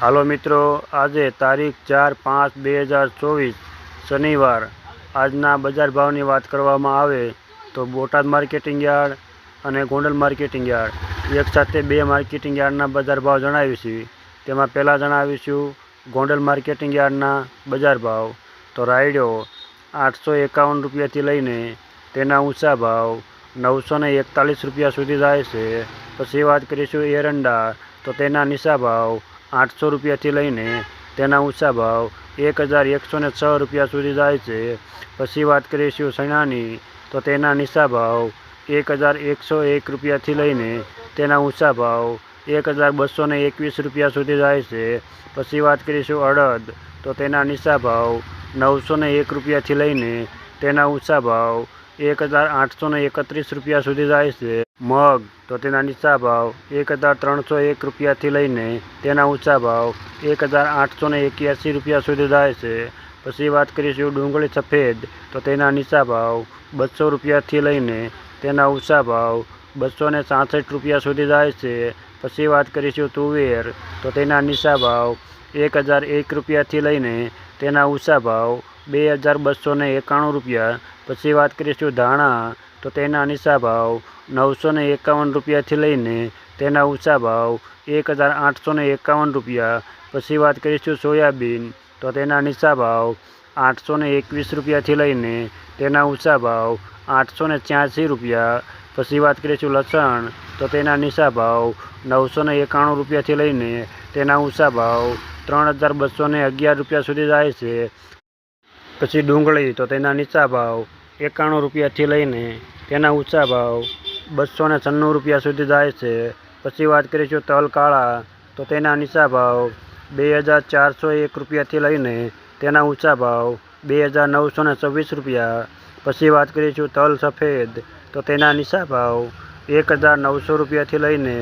હાલો મિત્રો, આજે તારીખ ચાર પાંચ બે હજાર ચોવીસ, શનિવાર. આજના બજાર ભાવની વાત કરવામાં આવે તો બોટાદ માર્કેટિંગ યાર્ડ અને ગોંડલ માર્કેટિંગ યાર્ડ. એક સાથે બે માર્કેટિંગ યાર્ડના બજાર ભાવ જણાવીશું. તેમાં પહેલાં જણાવીશું ગોંડલ માર્કેટિંગ યાર્ડના બજાર ભાવ. તો રાયડો આઠસો એકાવન રૂપિયાથી લઈને તેના ઊંચા ભાવ નવસો ને એકતાલીસ રૂપિયા સુધી જાય છે. પછી વાત કરીશું એરંડા. તો તેના નીચા ભાવ આઠસો રૂપિયાથી લઈને તેના ઊંચા ભાવ એક હજાર એકસો ને છ રૂપિયા સુધી જાય છે. પછી વાત કરીશું શિવસેનાની તો તેના નીચા ભાવ એક હજાર એકસો એક રૂપિયાથી લઈને તેના ઊંચા ભાવ એક હજાર બસો ને એકવીસ રૂપિયા સુધી જાય છે. પછી વાત કરીશું અડદ, તો તેના નીચા ભાવ નવસો ને એક રૂપિયાથી લઈને તેના ઊંચા ભાવ એક હજાર આઠસો એકત્રીસ રૂપિયા સુધી જાય છે. મગ તો તેના નીચા ભાવ એક હજાર ત્રણસો એક રૂપિયાથી લઈને તેના ઊંચા ભાવ એક હજાર આઠસો ને એક્યાસી રૂપિયા સુધી જાય છે. પછી વાત કરીશું ડુંગળી સફેદ તો તેના નીચા ભાવ બસો રૂપિયાથી લઈને તેના ઊંચા ભાવ બસો ને સાસઠ રૂપિયા સુધી જાય છે. પછી વાત કરીશું તુવેર તો તેના નીચા ભાવ એક હજાર એક રૂપિયાથી લઈને તેના ઊંચા ભાવ બે હજાર બસો ને એકાણું રૂપિયા. પછી વાત કરીશું ધાણા તો તેના નીચા ભાવ નવસો ને એકાવન રૂપિયાથી લઈને તેના ઊંચા ભાવ એક હજાર આઠસો ને એકાવન રૂપિયા. પછી વાત કરીશું સોયાબીન, તો તેના નીચા ભાવ આઠસો ને એકવીસ રૂપિયાથી લઈને તેના ઊંચા ભાવ આઠસો ને છ્યાસી રૂપિયા. પછી વાત કરીશું લસણ, તો તેના નીચા ભાવ નવસો ને એકાણું રૂપિયાથી લઈને તેના ઊંચા ભાવ ત્રણ હજાર બસો ને અગિયાર રૂપિયા સુધી જાય છે. પછી ડુંગળી, તો તેના નીચા ભાવ એકાણું રૂપિયાથી લઈને તેના ઊંચા ભાવ બસો ને છન્નું રૂપિયા સુધી જાય છે. પછી વાત કરીશું તલ કાળા, તો તેના નીચા ભાવ બે હજાર ચારસો એક રૂપિયાથી લઈને તેના ઊંચા ભાવ બે હજાર નવસો ને છવ્વીસ રૂપિયા. પછી વાત કરીશું તલ સફેદ, તો તેના નીચા ભાવ એક હજાર નવસો રૂપિયાથી લઈને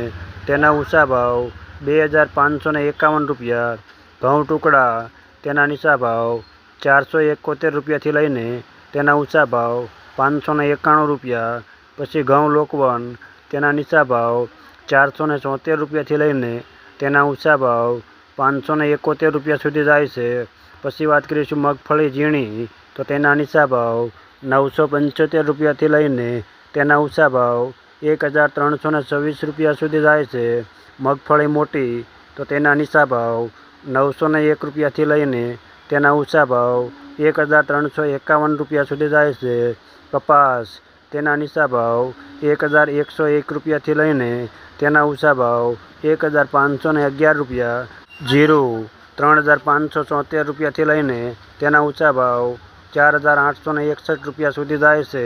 તેના ઊંચા ભાવ બે હજાર પાંચસો ને એકાવન રૂપિયા. ઘઉં ટુકડા, તેના નીચા ભાવ ચારસો એકોતેર રૂપિયાથી લઈને તેના ઊંચા ભાવ પાંચસો એકાણું રૂપિયા, પછી ઘઉં લોકવન, તેના નીચા ભાવ ચારસો ને ચોતેર રૂપિયાથી લઈને તેના ઊંચા ભાવ પાંચસો એકોતેર રૂપિયા સુધી જાય છે. પછી વાત કરીશું મગફળી, ઝીણી, તો તેના નીચા ભાવ નવસો પંચોતેર રૂપિયાથી લઈને તેના ઊંચા ભાવ એક હજાર ત્રણસો ને છવ્વીસ રૂપિયા સુધી જાય છે. મગફળી મોટી, તો તેના નીચા ભાવ નવસો એક રૂપિયાથી લઈને તેના ઊંચા ભાવ એક હજાર ત્રણસો એકાવન રૂપિયા સુધી જાય છે. કપાસ, તેના નીચા ભાવ એક હજાર એકસો એક રૂપિયાથી લઈને તેના ઊંચા ભાવ એક હજાર પાંચસો ને અગિયાર રૂપિયા. જીરું, ત્રણ હજાર પાંચસો ચોતેર રૂપિયાથી લઈને તેના ઊંચા ભાવ ચાર હજાર આઠસો ને એકસઠ રૂપિયા સુધી જાય છે.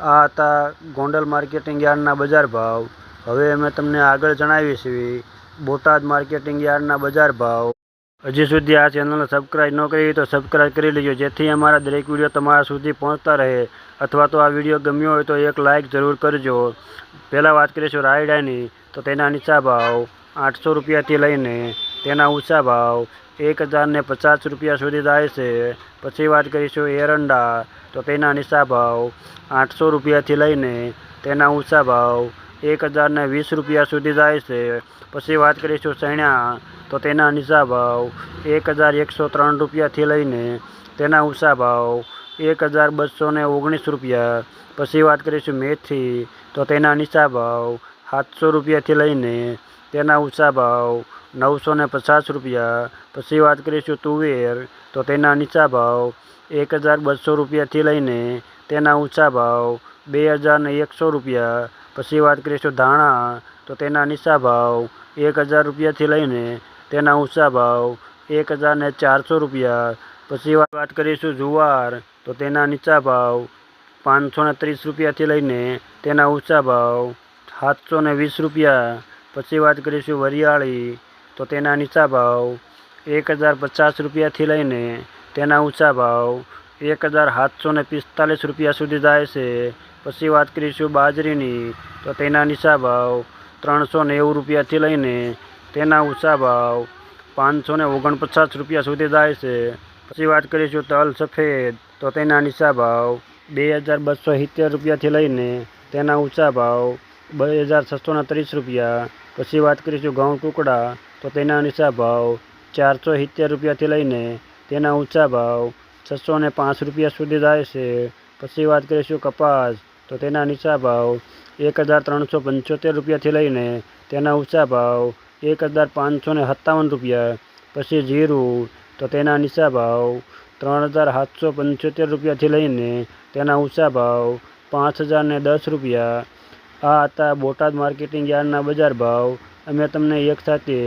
આ હતા ગોંડલ માર્કેટિંગ યાર્ડના બજાર ભાવ. હવે અમે તમને આગળ જણાવીશું બોટાદ માર્કેટિંગ યાર્ડના બજાર ભાવ. હજી સુધી આ ચેનલને સબસ્ક્રાઈબ ન કરી તો સબસ્ક્રાઈબ કરી લેજો, જેથી અમારા દરેક વીડિયો તમારા સુધી પહોંચતા રહે. અથવા તો આ વીડિયો ગમ્યો હોય તો એક લાઇક જરૂર કરજો. પહેલાં વાત કરીશું રાયડાની, તો તેના નીચા ભાવ આઠસો રૂપિયાથી લઈને તેના ઊંચા ભાવ એક હજારને પચાસ રૂપિયા સુધી જાય છે. પછી વાત કરીશું એરંડા, તો તેના નીચા ભાવ આઠસો રૂપિયાથી લઈને તેના ઊંચા ભાવ એક હજારને વીસ રૂપિયા સુધી જાય છે. પછી વાત કરીશું ચણ્યા તો તેના નીચા ભાવ એક હજાર એકસો ત્રણ રૂપિયાથી લઈને તેના ઊંચા ભાવ એક હજાર બસો ને ઓગણીસ રૂપિયા. પછી વાત કરીશું મેથી, તો તેના નીચા ભાવ સાતસો રૂપિયાથી લઈને તેના ઊંચા ભાવ નવસો ને પચાસ રૂપિયા. પછી વાત કરીશું તુવેર, તો તેના નીચા ભાવ એક હજાર બસો રૂપિયાથી લઈને તેના ઊંચા ભાવ બે હજાર ને એકસો રૂપિયા. પછી વાત કરીશું ધાણા, તો તેના નીચા ભાવ એક હજાર રૂપિયાથી લઈને તેના ઊંચા ભાવ એક હજારને ચારસો રૂપિયા. પછી વાત કરીશું જુવાર. તો તેના નીચા ભાવ પાંચસો ને ત્રીસ રૂપિયાથી લઈને તેના ઊંચા ભાવ સાતસો ને વીસ રૂપિયા. પછી વાત કરીશું વરિયાળી. તો તેના નીચા ભાવ એક હજાર પચાસ રૂપિયાથી લઈને તેના ઊંચા ભાવ એક હજાર સાતસો ને પિસ્તાલીસ રૂપિયા સુધી જાય છે. પછી વાત કરીશું બાજરીની. તો તેના નીચા ભાવ ત્રણસો નેવું રૂપિયાથી લઈને તેના ઊંચા ભાવ પાંચસો ને ઓગણપચાસ રૂપિયા સુધી જાય છે. પછી વાત કરીશું તલ સફેદ, તો તેના નીચા ભાવ બે હજાર બસો સિત્તેર રૂપિયાથી લઈને તેના ઊંચા ભાવ બે હજાર છસો ને ત્રીસ રૂપિયા. પછી વાત કરીશું ઘઉં ટુકડા, તો તેના નીચા ભાવ ચારસો સિત્તેર રૂપિયાથી લઈને તેના ઊંચા ભાવ છસો ને પાંચ રૂપિયા સુધી જાય છે. પછી વાત કરીશું કપાસ, તો તેના નીચા ભાવ એક હજાર ત્રણસો પંચોતેર રૂપિયાથી લઈને તેના ઊંચા ભાવ એક હજાર પાંચસો ને સત્તાવન રૂપિયા. પછી જીરું, તો તેના નીચા ભાવ ત્રણ હજાર સાતસો પંચોતેર રૂપિયાથી લઈને તેના ઊંચા ભાવ પાંચ હજાર ને દસ રૂપિયા. આ હતા બોટાદ માર્કેટિંગ યાર્ડના બજાર ભાવ. અમે તમને એક સાથે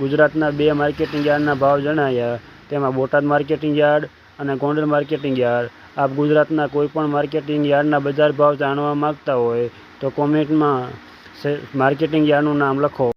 ગુજરાતના બે માર્કેટિંગ યાર્ડના ભાવ જણાવ્યા તેમાં બોટાદ માર્કેટિંગ યાર્ડ અને ગોંડલ માર્કેટિંગ યાર્ડ. આપ ગુજરાતના કોઈપણ માર્કેટિંગ યાર્ડના બજાર ભાવ જાણવા માગતા હોય તો કોમેન્ટમાં માર્કેટિંગ યાર્ડનું નામ લખો.